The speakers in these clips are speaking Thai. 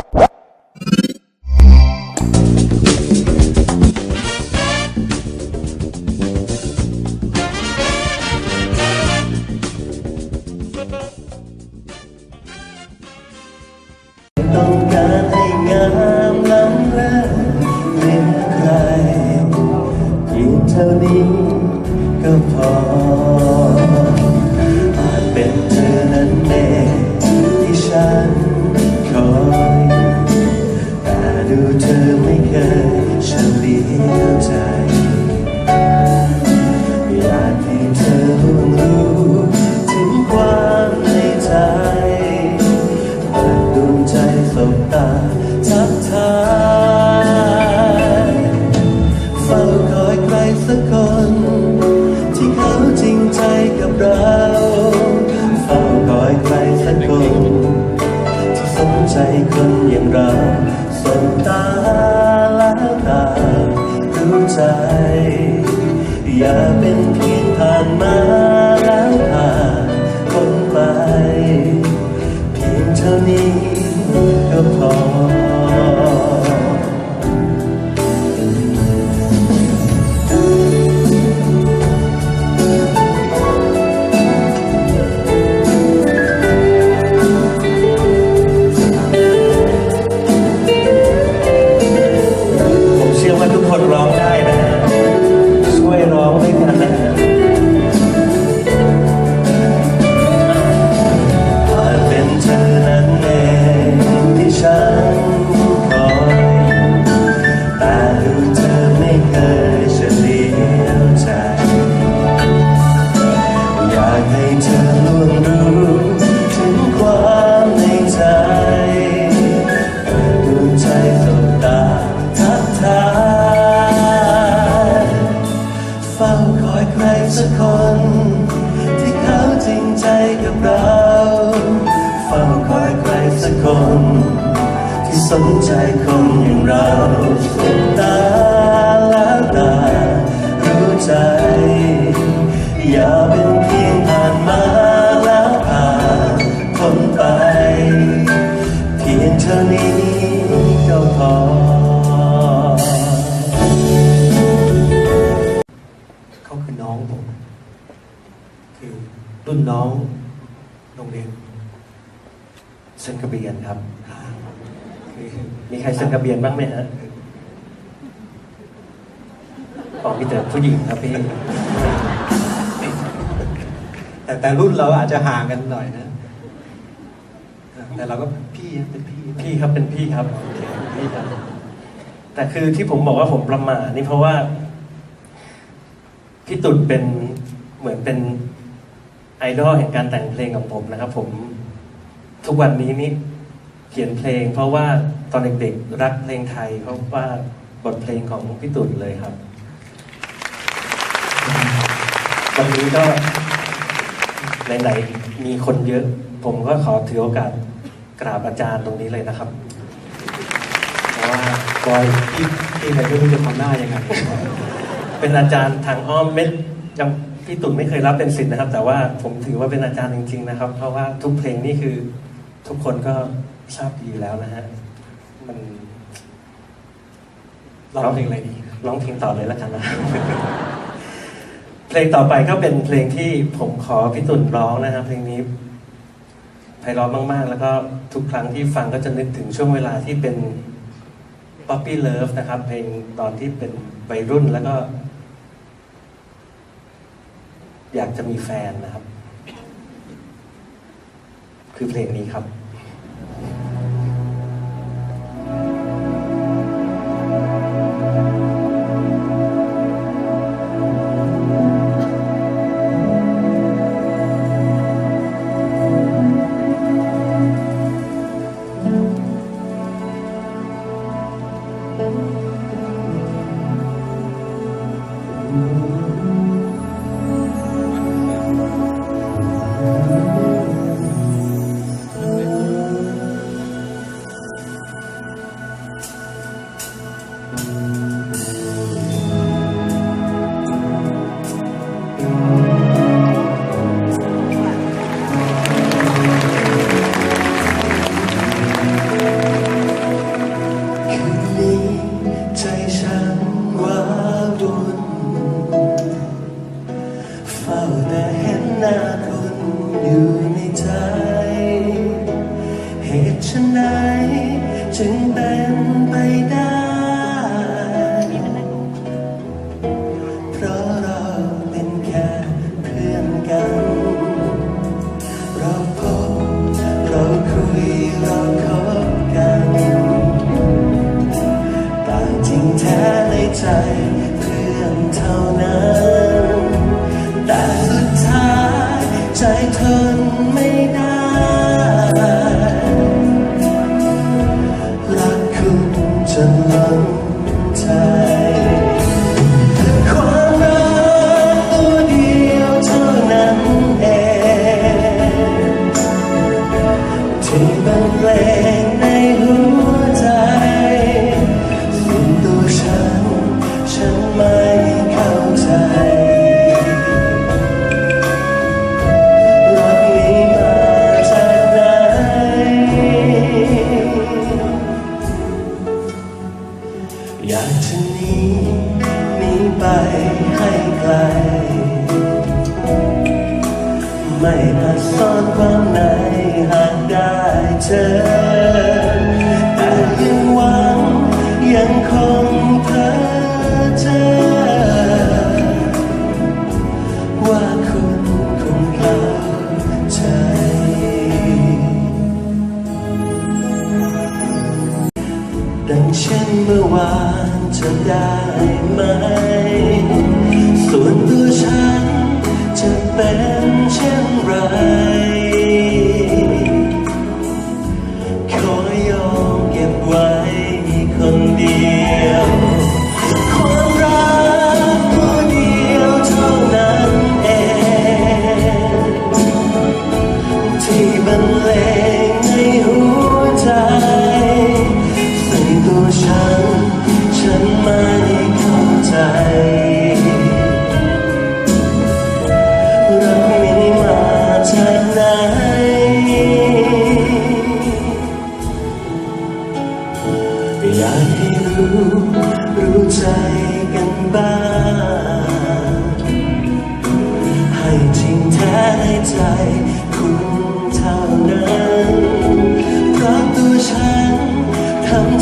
ต้องการให้งามล้ำเลิศเหมือนใครเพียงเท่านี้ก็พออาจเป็น ผ เส้นกระเบียนครับคือมีใครเส้นกระเบียนบ้างไหมฮะอ๋อมีแต่ผู้หญิงครับพี่ แต่แต่รุ่นเราอาจจะห่างกันหน่อยนะ แต่เราก็พี่เป็นพี่ พี่ครับเป็นพี่ครับพี่ครับ แต่คือที่ผมบอกว่าผมประมาทนี่เพราะว่าพี่ตุ่นเป็นเหมือนเป็นไอดอลแห่งการแต่งเพลงของผมนะครับ ผม ทุกวันนี้นี่เขียนเพลง เพราะว่าตอนเด็กๆรักเพลงไทย เพราะว่าบทเพลงของพี่ตุ่นเลยครับวันนี้ก็ไหนๆมีคนเยอะ ผมก็ขอถือโอกาสกราบอาจารย์ตรงนี้เลยนะครับเพราะว่าบอยพี่พี่ไม่รู้จะทำหน้ายังไงเป็นอาจารย์ทางอ้อมเม็ดยังพี่ตุ่นไม่เคยรับเป็นสิทธิ์นะครับ แต่ว่าผมถือว่าเป็นอาจารย์จริง ๆ นะครับ เพราะว่าทุกเพลงนี่คือ ทุกคนก็ทราบดีอยู่แล้วนะฮะ มันร้องเพลงอะไรดีร้องเพลงต่อเลยแล้วกันนะ เพลงต่อไปก็เป็นเพลงที่ผมขอพี่ตุ่นร้องนะครับเพลงนี้ไพเราะมาก ๆ แล้วก็ทุกครั้งที่ฟังก็จะนึกถึงช่วงเวลาที่เป็น Poppy Love นะครับ เพลงตอนที่เป็นวัยรุ่นแล้วก็ อยากจะมีแฟนนะครับ คือเพลงนี้ครับนะครับ เราพบเราคุยเราคบกันต่จริงแท้ในใจเพื่อนเท่านั้น แต่สุดท้ายใจทนไม่ได้รักคุณจนล้นใจ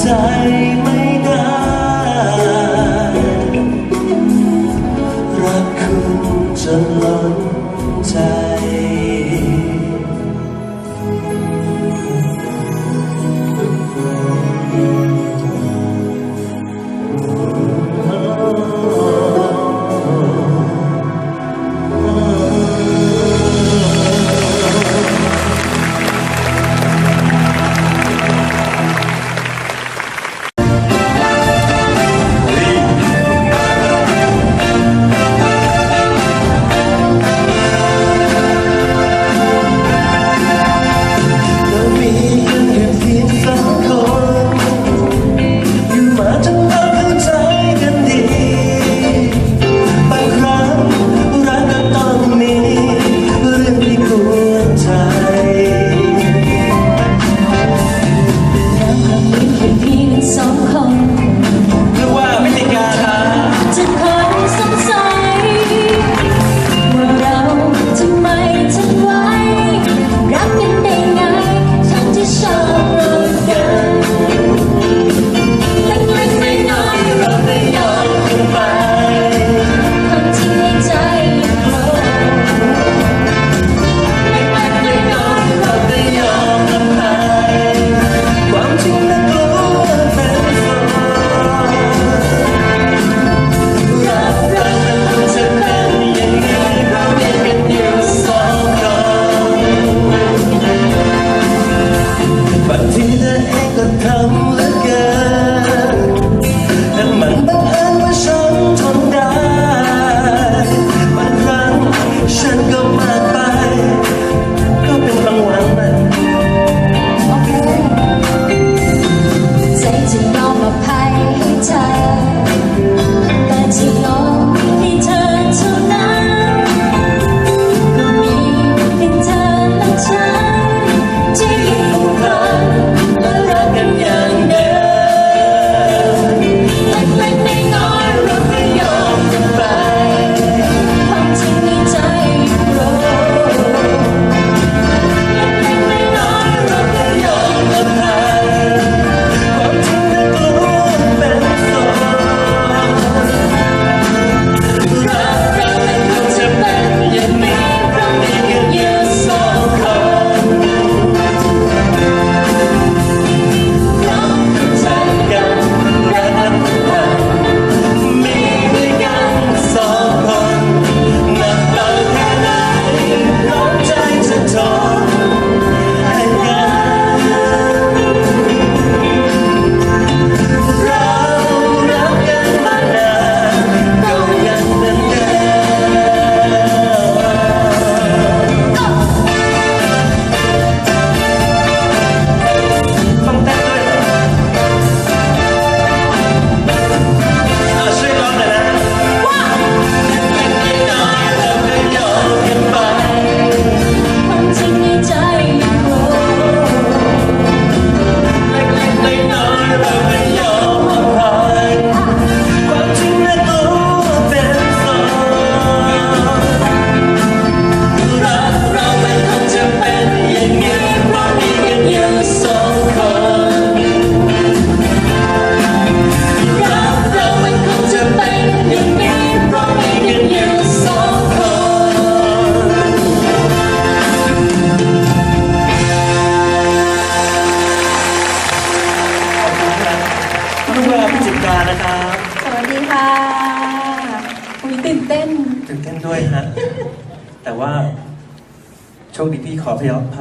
dài mấy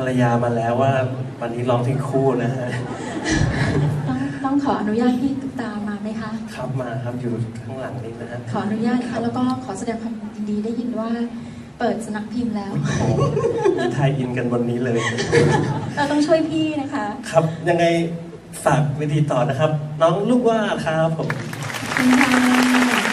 รรยามาแล้วว่า วันนี้ร้องเพลงคู่นะฮะ ต้องต้องขออนุญาตพี่ตุ๊กตามาไหมคะ ครับมาครับอยู่ข้างหลังนี้นะฮะขออนุญาตค่ะแล้วก็ขอแสดงความยินดีได้ยินว่า เปิดสำนักพิมพ์แล้ว โอ้มีไทยอินกันวันนี้เลย เราต้องช่วยพี่นะคะ ครับยังไงฝากวิธีต่อนะครับ น้องลูกว่าครับผม ขอบคุณค่ะ